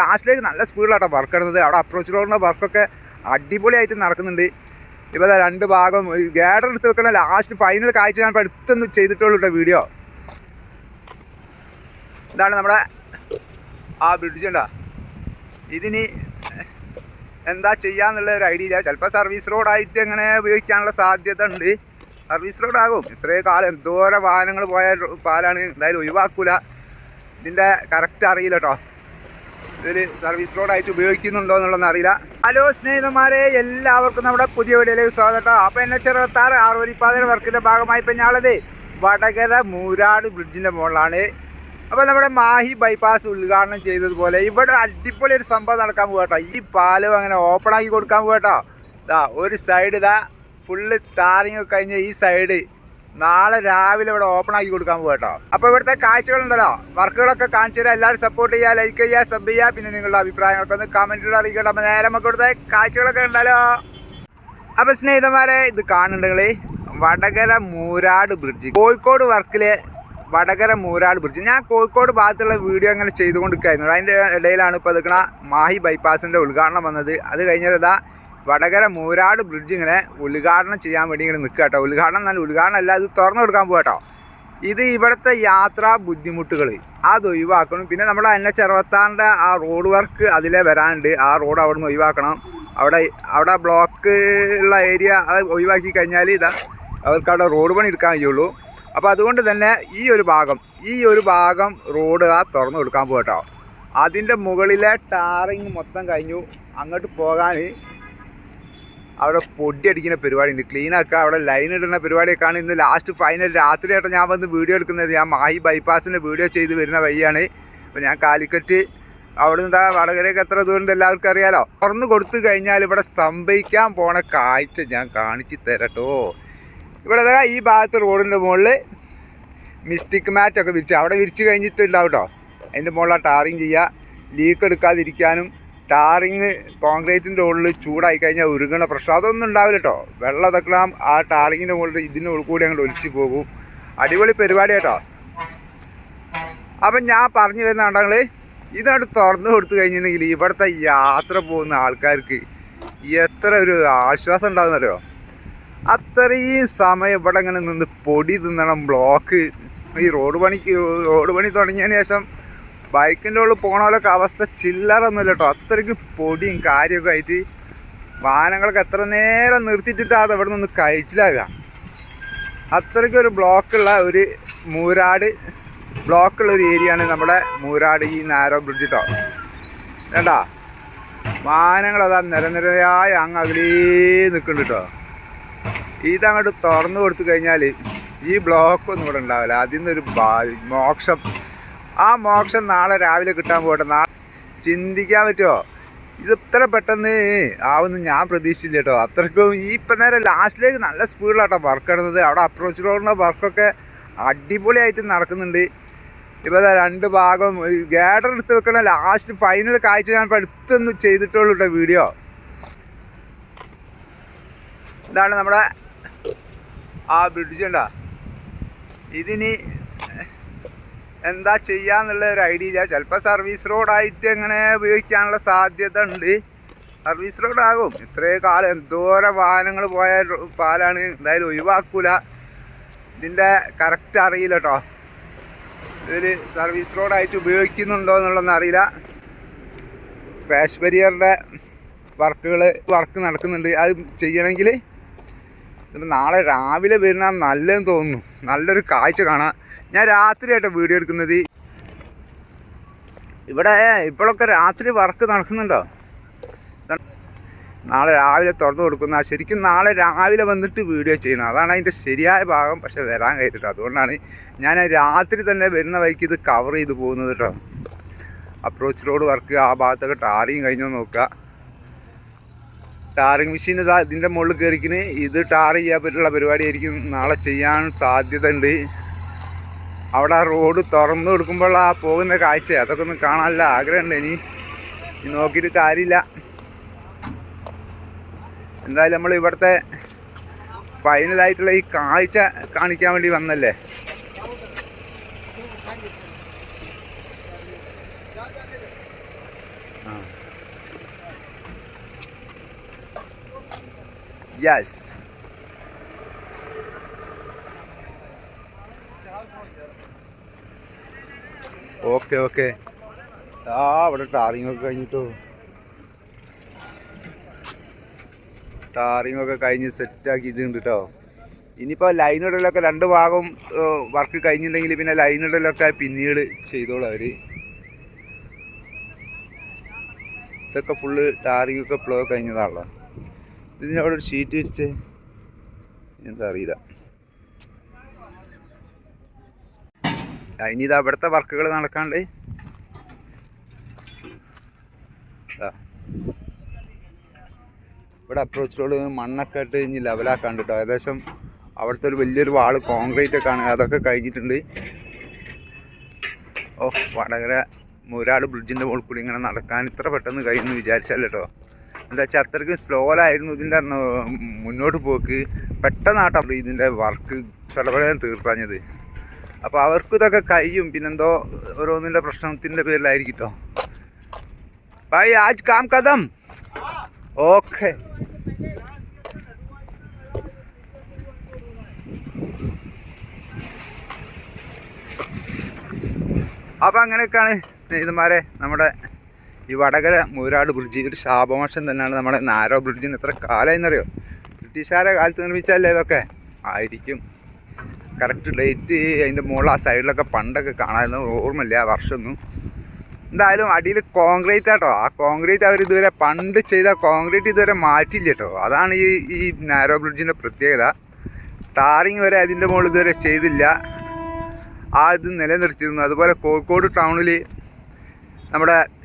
ലാസ്റ്റിലേക്ക് നല്ല സ്പീഡിലാട്ടോ വർക്ക് ഇടുന്നത് അവിടെ അപ്രോച്ച് റോഡിന്റെ വർക്കൊക്കെ അടിപൊളിയായിട്ട് നടക്കുന്നുണ്ട്. ഇപ്പോൾ രണ്ട് ഭാഗം ഗേഡർ എടുത്ത് വെക്കുന്ന ലാസ്റ്റ് ഫൈനൽ കാഴ്ച ഞാൻ അടുത്തൊന്ന് ചെയ്തിട്ടുള്ളൂ കേട്ടോ വീഡിയോ ഇതാണ് നമ്മുടെ ആ ബ്രിഡ്ജ് ഉണ്ടാ ഇതിനി എന്താ ചെയ്യാന്നുള്ള ഒരു ഐഡിയ ഇല്ല. ചിലപ്പോൾ സർവീസ് റോഡായിട്ട് അങ്ങനെ ഉപയോഗിക്കാനുള്ള സാധ്യത ഉണ്ട്. സർവീസ് റോഡാകും ഇത്രയും കാലം എന്തോരം വാഹനങ്ങൾ പോയ പാലാണ്. എന്തായാലും ഒഴിവാക്കൂല. ഇതിന്റെ കറക്റ്റ് അറിയില്ല കേട്ടോ ഇതിൽ സർവീസ് റോഡായിട്ട് ഉപയോഗിക്കുന്നുണ്ടോ എന്നുള്ളത് അറിയില്ല. ഹലോ സ്നേഹിതന്മാരെ എല്ലാവർക്കും നമ്മുടെ പുതിയ വീഡിയോയിലേക്ക് സ്വാഗതം അപ്പൊ അപ്പോൾ എന്നെ ചെറുപത്താറ് ആറുവരിപ്പാതയുടെ വർക്കിന്റെ ഭാഗമായി ഇപ്പം ഞാളത് വടകര മൂരാട് ബ്രിഡ്ജിന്റെ മുകളിലാണ്. അപ്പോൾ നമ്മുടെ മാഹി ബൈപ്പാസ് ഉദ്ഘാടനം ചെയ്തതുപോലെ ഇവിടെ അടിപൊളി ഒരു സംഭവം നടക്കാൻ പോകട്ടോ ഈ പാലം അങ്ങനെ ഓപ്പൺ ആക്കി കൊടുക്കാൻ പോകട്ടോ ഇതാ ഒരു സൈഡ് ഇതാ ഫുള്ള് ടാറിങ് കഴിഞ്ഞ ഈ സൈഡ് നാളെ രാവിലെ ഇവിടെ ഓപ്പൺ ആക്കി കൊടുക്കാൻ പോകട്ടോ അപ്പോൾ ഇവിടുത്തെ കാഴ്ചകളുണ്ടല്ലോ. വർക്കുകളൊക്കെ കാണിച്ചു തരാം. എല്ലാവരും സപ്പോർട്ട് ചെയ്യുക ലൈക്ക് ചെയ്യുക സബ് ചെയ്യുക പിന്നെ നിങ്ങളുടെ അഭിപ്രായങ്ങളൊക്കെ ഒന്ന് കമന്റിലൂടെ അറിയിക്കട്ടെ. അപ്പോൾ നേരെ നമുക്ക് ഇവിടുത്തെ കാഴ്ചകളൊക്കെ ഉണ്ടല്ലോ അപ്പോൾ സ്നേഹിതന്മാരെ ഇത് കാണുന്നുണ്ടെങ്കിൽ വടകര മൂരാട് ബ്രിഡ്ജ് കോഴിക്കോട് വർക്കിലെ വടകര മൂരാട് ബ്രിഡ്ജ് ഞാൻ കോഴിക്കോട് ഭാഗത്തുള്ള വീഡിയോ അങ്ങനെ ചെയ്തുകൊണ്ടിരിക്കുകയായിരുന്നു. അതിന്റെ ഇടയിലാണ് ഇപ്പോൾ അതുക്കണ മാഹി ബൈപ്പാസിന്റെ ഉദ്ഘാടനം വന്നത്. അത് കഴിഞ്ഞാൽ ഇതാ വടകര മൂരാട് ബ്രിഡ്ജ് ഇങ്ങനെ ഉദ്ഘാടനം ചെയ്യാൻ വേണ്ടി ഇങ്ങനെ നിൽക്കുക കേട്ടോ. ഉദ്ഘാടനം നല്ല ഉദ്ഘാടനം അല്ല ഇത് തുറന്നു കൊടുക്കാൻ പോകട്ടോ ഇത് ഇവിടുത്തെ യാത്രാ ബുദ്ധിമുട്ടുകൾ അത് ഒഴിവാക്കണം. പിന്നെ നമ്മുടെ എൻ എച്ച് അറുപത്താറിന്റെ ആ റോഡ് വർക്ക് അതിലെ വരാനുണ്ട്. ആ റോഡ് അവിടെ നിന്ന് ഒഴിവാക്കണം. അവിടെ അവിടെ ബ്ലോക്ക് ഉള്ള ഏരിയ അത് ഒഴിവാക്കി കഴിഞ്ഞാൽ ഇതാ അവർക്ക് അവിടെ റോഡ് പണി എടുക്കാൻ കഴിയുള്ളൂ. അപ്പോൾ അതുകൊണ്ട് തന്നെ ഈ ഒരു ഭാഗം ഈ ഒരു ഭാഗം റോഡ് ആ തുറന്നു കൊടുക്കാൻ പോകട്ടോ അതിന്റെ മുകളിലെ ടാറിങ് മൊത്തം കഴിഞ്ഞു. അങ്ങോട്ട് പോകാൻ അവിടെ പൊടി അടിക്കുന്ന പരിപാടി ഉണ്ട്. ക്ലീൻ ആക്കുക അവിടെ ലൈൻ ഇടുന്ന പരിപാടിയൊക്കെയാണ് ഇന്ന് ലാസ്റ്റ് ഫൈനൽ രാത്രിയായിട്ട് ഞാൻ വന്ന് വീഡിയോ എടുക്കുന്നത്. ഞാൻ മാഹി ബൈപ്പാസിന്റെ വീഡിയോ ചെയ്ത് വരുന്ന വഴിയാണ്. അപ്പോൾ ഞാൻ കാലിക്കറ്റ് അവിടെ നിന്ന് വടകരയൊക്കെ എത്ര ദൂരം എല്ലാവർക്കും അറിയാലോ? തുറന്ന് കൊടുത്തു കഴിഞ്ഞാൽ ഇവിടെ സംഭവിക്കാൻ പോണ കാഴ്ച ഞാൻ കാണിച്ചു തരട്ടോ. ഇവിടെ ഈ ഭാഗത്ത് റോഡിന്റെ മുകളിൽ മിസ്റ്റിക് മാറ്റൊക്കെ വിരിച്ചു അവിടെ വിരിച്ച് കഴിഞ്ഞിട്ടുണ്ടാവും കേട്ടോ. അതിന്റെ മുകളിൽ ടാറിങ് ചെയ്യുക. ലീക്ക് എടുക്കാതിരിക്കാനും ടാറിങ് കോൺക്രീറ്റിന്റെ ഉള്ളിൽ ചൂടായി കഴിഞ്ഞാൽ ഉരുങ്ങണ പ്രശ്നം. അതൊന്നും ഉണ്ടാവില്ല കേട്ടോ. വെള്ളം അതൊക്കെ ആ ടാറിങ്ങിന്റെ മുകളിൽ ഇതിന്റെ ഉള്ളിൽ കൂടി അങ്ങോട്ട് ഒലിച്ചു പോകും. അടിപൊളി പരിപാടി കേട്ടോ. അപ്പം ഞാൻ പറഞ്ഞു വരുന്ന ഉണ്ടെങ്കിൽ ഇതങ്ങോട്ട് തുറന്നു കൊടുത്തു കഴിഞ്ഞിട്ടുണ്ടെങ്കിൽ ഇവിടുത്തെ യാത്ര പോകുന്ന ആൾക്കാർക്ക് എത്ര ഒരു ആശ്വാസം ഉണ്ടാകുന്നല്ലോ അത്രയും സമയം ഇവിടെ ഇങ്ങനെ നിന്ന് പൊടി തിന്നണം ബ്ലോക്ക്. ഈ റോഡ് പണിക്ക് റോഡ് പണി തുടങ്ങിയതിന് ശേഷം ബൈക്കിന്റെ ഉള്ളിൽ പോണവരൊക്കെ അവസ്ഥ ചില്ലറൊന്നുമില്ല കേട്ടോ. അത്രയ്ക്കും പൊടിയും കാര്യമൊക്കെ ആയിട്ട് വാഹനങ്ങളൊക്കെ എത്ര നേരം നിർത്തിയിട്ടാണ് അവിടെ നിന്ന് കഴിച്ചിലാകുക അത്രയ്ക്കും ഒരു ബ്ലോക്കുള്ള ഒരു മൂരാട് ബ്ലോക്കുള്ള ഒരു ആണ് നമ്മുടെ മൂരാട് ഈ നാരോ ബ്രിഡ്ജ് കേട്ടോ. വേണ്ടാ വാഹനങ്ങൾ അതാ നിരനിരയായി അങ്ങ് അകലേ നിൽക്കുന്നുണ്ട് കേട്ടോ. ഇതങ്ങോട്ട് തുറന്നു കൊടുത്തു കഴിഞ്ഞാൽ ഈ ബ്ലോക്ക് ഒന്നും ഇവിടെ ഉണ്ടാവില്ല. അതിൽ നിന്നൊരു മോക്ഷം. ആ മോക്ഷം നാളെ രാവിലെ കിട്ടാൻ പോകട്ടെ നാളെ ചിന്തിക്കാൻ പറ്റുമോ ഇത് ഇത്ര പെട്ടെന്ന് ആവുമെന്ന് ഞാൻ പ്രതീക്ഷിച്ചില്ല കേട്ടോ. അത്രയ്ക്കും ഈ ഇപ്പം നേരെ ലാസ്റ്റിലേക്ക് നല്ല സ്പീഡിലാട്ടോ വർക്ക് ഇടുന്നത്. അവിടെ അപ്രോച്ച് റോഡിന്റെ വർക്കൊക്കെ അടിപൊളിയായിട്ട് നടക്കുന്നുണ്ട്. ഇപ്പോൾ ദാ രണ്ട് ഭാഗം ഗേഡർ എടുത്ത് വെക്കണ ലാസ്റ്റ് ഫൈനൽ കാഴ്ച ഞാൻ ഇപ്പോൾ അടുത്തൊന്ന് ചെയ്തിട്ടുള്ളൂ കേട്ടോ വീഡിയോ ഇതാണ് നമ്മുടെ ആ ബ്രിഡ്ജ് ഉണ്ടാ ഇതിനി എന്താ ചെയ്യാന്നുള്ള ഒരു ഐഡിയ ഇല്ല. ചിലപ്പോൾ സർവീസ് റോഡായിട്ട് എങ്ങനെ ഉപയോഗിക്കാനുള്ള സാധ്യത ഉണ്ട്. സർവീസ് റോഡാകും ഇത്രയും കാലം എന്തോരം വാഹനങ്ങൾ പോയ പാലാണ് എന്തായാലും ഒഴിവാക്കൂല. ഇതിന്റെ കറക്റ്റ് അറിയില്ല കേട്ടോ ഇതിൽ സർവീസ് റോഡായിട്ട് ഉപയോഗിക്കുന്നുണ്ടോ എന്നുള്ളതൊന്നും അറിയില്ല. ക്രാഷ് ബരിയറിന്റെ വർക്കുകൾ വർക്ക് നടക്കുന്നുണ്ട്. അത് ചെയ്യണമെങ്കിൽ ഇത് നാളെ രാവിലെ വരുന്ന നല്ലതെന്ന് തോന്നുന്നു. നല്ലൊരു കാഴ്ച കാണാം ഞാൻ രാത്രിയായിട്ട് വീഡിയോ എടുക്കുന്നത്. ഇവിടെ ഇപ്പോഴൊക്കെ രാത്രി വർക്ക് നടക്കുന്നുണ്ടോ? നാളെ രാവിലെ തുറന്നു കൊടുക്കുന്ന ശരിക്കും നാളെ രാവിലെ വന്നിട്ട് വീഡിയോ ചെയ്യണം അതാണ് അതിന്റെ ശരിയായ ഭാഗം പക്ഷെ വരാൻ കഴിഞ്ഞിട്ട് അതുകൊണ്ടാണ് ഞാൻ രാത്രി തന്നെ വരുന്ന വഴിക്ക് ഇത് കവർ ചെയ്ത് പോകുന്നത് കേട്ടോ. അപ്രോച്ച് റോഡ് വർക്ക് ആ ഭാഗത്തൊക്കെ ടാറിയും കഴിഞ്ഞു നോക്കുക. ടാറിങ് മെഷീൻ ഇതാ ഇതിന്റെ മുകളിൽ കയറിക്കിന് ഇത് ടാർ ചെയ്യാൻ പറ്റുള്ള പരിപാടിയായിരിക്കും നാളെ ചെയ്യാൻ സാധ്യത ഉണ്ട് അവിടെ റോഡ് തുറന്നു കൊടുക്കുമ്പോൾ ആ പോകുന്ന കാഴ്ച. അതൊക്കെ ഒന്ന് കാണാനല്ല ആഗ്രഹമുണ്ട് ഇനി. നോക്കിയിട്ട് കാര്യമില്ല. എന്തായാലും നമ്മൾ ഇവിടുത്തെ ഫൈനലായിട്ടുള്ള ഈ കാഴ്ച കാണിക്കാൻ വേണ്ടി വന്നല്ലേ? യെസ് ഓക്കെ ഓക്കെ ആ ഇവിടെ ടാറിങ് ഒക്കെ കഴിഞ്ഞിട്ടോ. ടാറിങ് ഒക്കെ കഴിഞ്ഞ് സെറ്റാക്കിയിട്ടുണ്ട് കേട്ടോ ഇനിയിപ്പോൾ ലൈൻ ഇടലൊക്കെ രണ്ട് ഭാഗം വർക്ക് കഴിഞ്ഞിട്ടുണ്ടെങ്കിൽ പിന്നെ ലൈൻ ഇടലൊക്കെ പിന്നീട് ചെയ്തോളൂ അവർ ഇതൊക്കെ ഫുള്ള് ടാറിങ് ഒക്കെ പ്ലോ കഴിഞ്ഞതാണല്ലോ. ഇതിന് അവിടെ ഒരു ഷീറ്റ് വെച്ച് എന്താ അറിയില്ല. ഇനി ഇതാ അവിടുത്തെ വർക്കുകൾ നടക്കാണ്ട്. ഇവിടെ അപ്രോച്ച് റോഡ് മണ്ണൊക്കെ ഇട്ട് ഇനി ലെവലാക്കാണ്ട് കേട്ടോ ഏകദേശം അവിടുത്തെ ഒരു വലിയൊരു വാൾ കോൺക്രീറ്റ് ഒക്കെ ആണ്. അതൊക്കെ കഴിഞ്ഞിട്ടുണ്ട്. ഓ വടകര മുരാട് ബ്രിഡ്ജിന്റെ മുകളിൽ കൂടി ഇങ്ങനെ നടക്കാൻ ഇത്ര പെട്ടെന്ന് കഴിയുമെന്ന് വിചാരിച്ചല്ലോ കേട്ടോ എന്താ വെച്ചാൽ അത്രയ്ക്ക് സ്ലോയിലായിരുന്നു ഇതിന്റെ മുന്നോട്ട് പോക്ക്. പെട്ടെന്നാട്ടോ ഇതിന്റെ വർക്ക് ചെലവഴയാൻ തീർത്താഞ്ഞത്. അപ്പോൾ അവർക്ക് ഇതൊക്കെ കഴിയും. പിന്നെന്തോ ഓരോന്നിന്റെ പ്രശ്നത്തിന്റെ പേരിലായിരിക്കും കേട്ടോ ഭായ് ആജ് കാം കഥം ഓക്കെ. അപ്പം അങ്ങനെയൊക്കെയാണ് സ്നേഹിതന്മാരെ നമ്മുടെ ഈ വടകര മൂരാട് ബ്രിഡ്ജ് ഒരു ശാപമോക്ഷം തന്നെയാണ് നമ്മുടെ നാരോ ബ്രിഡ്ജിന് എത്ര കാലമായെന്നറിയോ ബ്രിട്ടീഷുകാരെ കാലത്ത് നിർമ്മിച്ചല്ലേ ഇതൊക്കെ? ആയിരിക്കും. കറക്റ്റ് ഡേറ്റ് അതിന്റെ മുകളിൽ ആ സൈഡിലൊക്കെ പണ്ടൊക്കെ കാണാമായിരുന്നു. ഓർമ്മയില്ല ആ വർഷമൊന്നും. എന്തായാലും അടിയിൽ കോൺക്രീറ്റ് ആട്ടോ. ആ കോൺക്രീറ്റ് അവർ ഇതുവരെ പണ്ട് ചെയ്ത കോൺക്രീറ്റ് ഇതുവരെ മാറ്റില്ല കേട്ടോ. അതാണ് ഈ ഈ നാരോ ബ്രിഡ്ജിന്റെ പ്രത്യേകത. ടാറിങ് വരെ അതിന്റെ മുകളിൽ ഇതുവരെ ചെയ്തില്ല. ആ ഇത് നിലനിർത്തിയിരുന്നു. അതുപോലെ കോഴിക്കോട് ടൗണിൽ നമ്മുടെ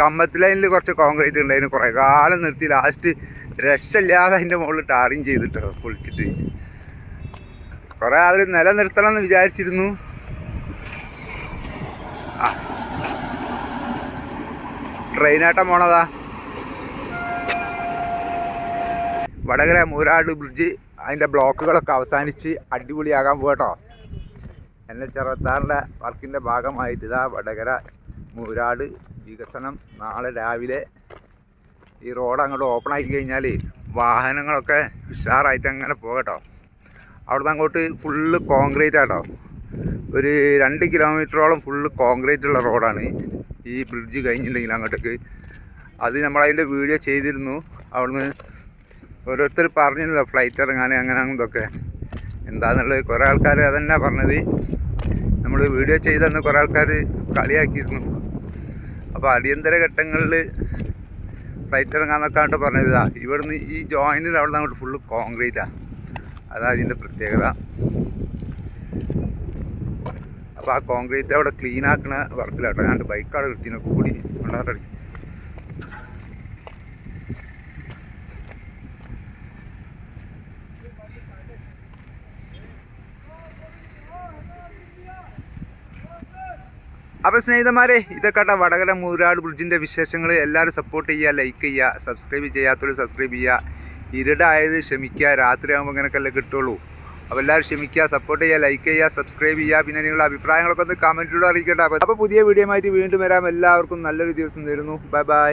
കമ്മത്ത് ലൈനിൽ കുറച്ച് കോൺക്രീറ്റ് ഉണ്ടായിരുന്നു കുറേ കാലം നിർത്തി. ലാസ്റ്റ് രക്ഷയില്ലാതെ അതിന്റെ മുകളിൽ ടാറിങ് ചെയ്തിട്ടോ പൊളിച്ചിട്ട്. കുറേ ആൾ നിലനിർത്തണം എന്ന് വിചാരിച്ചിരുന്നു. ആ. ട്രെയിനാട്ടം പോണതാ. വടകര മൂരാട് ബ്രിഡ്ജ് അതിന്റെ ബ്ലോക്കുകളൊക്കെ അവസാനിച്ച് അടിപൊളിയാകാൻ പോകട്ടോ എൻ എച്ച് അറുപത്താറിന്റെ വർക്കിന്റെ ഭാഗമായിട്ട് ഇതാ വടകര മൂരാട് വികസനം നാളെ രാവിലെ ഈ റോഡ് അങ്ങോട്ട് ഓപ്പൺ ആക്കി കഴിഞ്ഞാൽ വാഹനങ്ങളൊക്കെ ഉഷാറായിട്ട് അങ്ങനെ പോകട്ടോ. അവിടുന്ന് അങ്ങോട്ട് ഫുള്ള് കോൺക്രീറ്റ് ആട്ടോ ഒരു രണ്ട് കിലോമീറ്ററോളം ഫുള്ള് കോൺക്രീറ്റ് ഉള്ള റോഡാണ് ഈ ബ്രിഡ്ജ് കഴിഞ്ഞിട്ടുണ്ടെങ്കിൽ അങ്ങോട്ടേക്ക്. അത് നമ്മളതിന്റെ വീഡിയോ ചെയ്തിരുന്നു. അവിടുന്ന് ഓരോരുത്തർ പറഞ്ഞിരുന്നല്ലോ ഫ്ലൈറ്റ് ഇറങ്ങാൻ അങ്ങനെ ഇതൊക്കെ. എന്താണെന്നുള്ളത് കുറേ ആൾക്കാർ അതന്നെ പറഞ്ഞത്. നമ്മൾ വീഡിയോ ചെയ്തെന്ന് കുറേ ആൾക്കാർ കളിയാക്കിയിരുന്നു. അപ്പോൾ അടിയന്തര ഘട്ടങ്ങളിൽ ഫ്ലൈറ്റ് ഇറങ്ങാന്നൊക്കെ ആയിട്ട് പറഞ്ഞത്. ഇവിടുന്ന് ഈ ജോയിനിൽ അവിടെ നിന്ന് അങ്ങോട്ട് ഫുള്ള് കോൺക്രീറ്റാണ് അതാണ് ഇതിന്റെ പ്രത്യേകത. അപ്പോൾ ആ കോൺക്രീറ്റ് അവിടെ ക്ലീൻ ആക്കുന്ന വർക്കിലാട്ടോ ഞാൻ ബൈക്ക് അവിടെ കൂടി. കൊണ്ടാട്ടടി അപ്പോൾ സ്നേഹിതന്മാരെ ഇതൊക്കെ വടകര മൂരാട് ബ്രിഡ്ജിന്റെ വിശേഷങ്ങൾ എല്ലാവരും സപ്പോർട്ട് ചെയ്യുക ലൈക്ക് ചെയ്യുക സബ്സ്ക്രൈബ് ചെയ്യാത്തവർ സബ്സ്ക്രൈബ് ചെയ്യുക. ഇരുടായത് ക്ഷമിക്കുക രാത്രിയാകുമ്പോൾ ഇങ്ങനെയൊക്കെയല്ലേ കിട്ടുള്ളൂ. അപ്പോൾ എല്ലാവരും ക്ഷമിക്കുക സപ്പോർട്ട് ചെയ്യുക ലൈക്ക് ചെയ്യുക സബ്സ്ക്രൈബ് ചെയ്യുക. പിന്നെ നിങ്ങളുടെ അഭിപ്രായങ്ങളൊക്കെ ഒന്ന് കമന്റിലൂടെ അറിയിക്കട്ടെ. അപ്പോൾ പുതിയ വീഡിയോ ആയിട്ട് വീണ്ടും വരാം. എല്ലാവർക്കും നല്ലൊരു ദിവസം തരുന്നു. Bye bye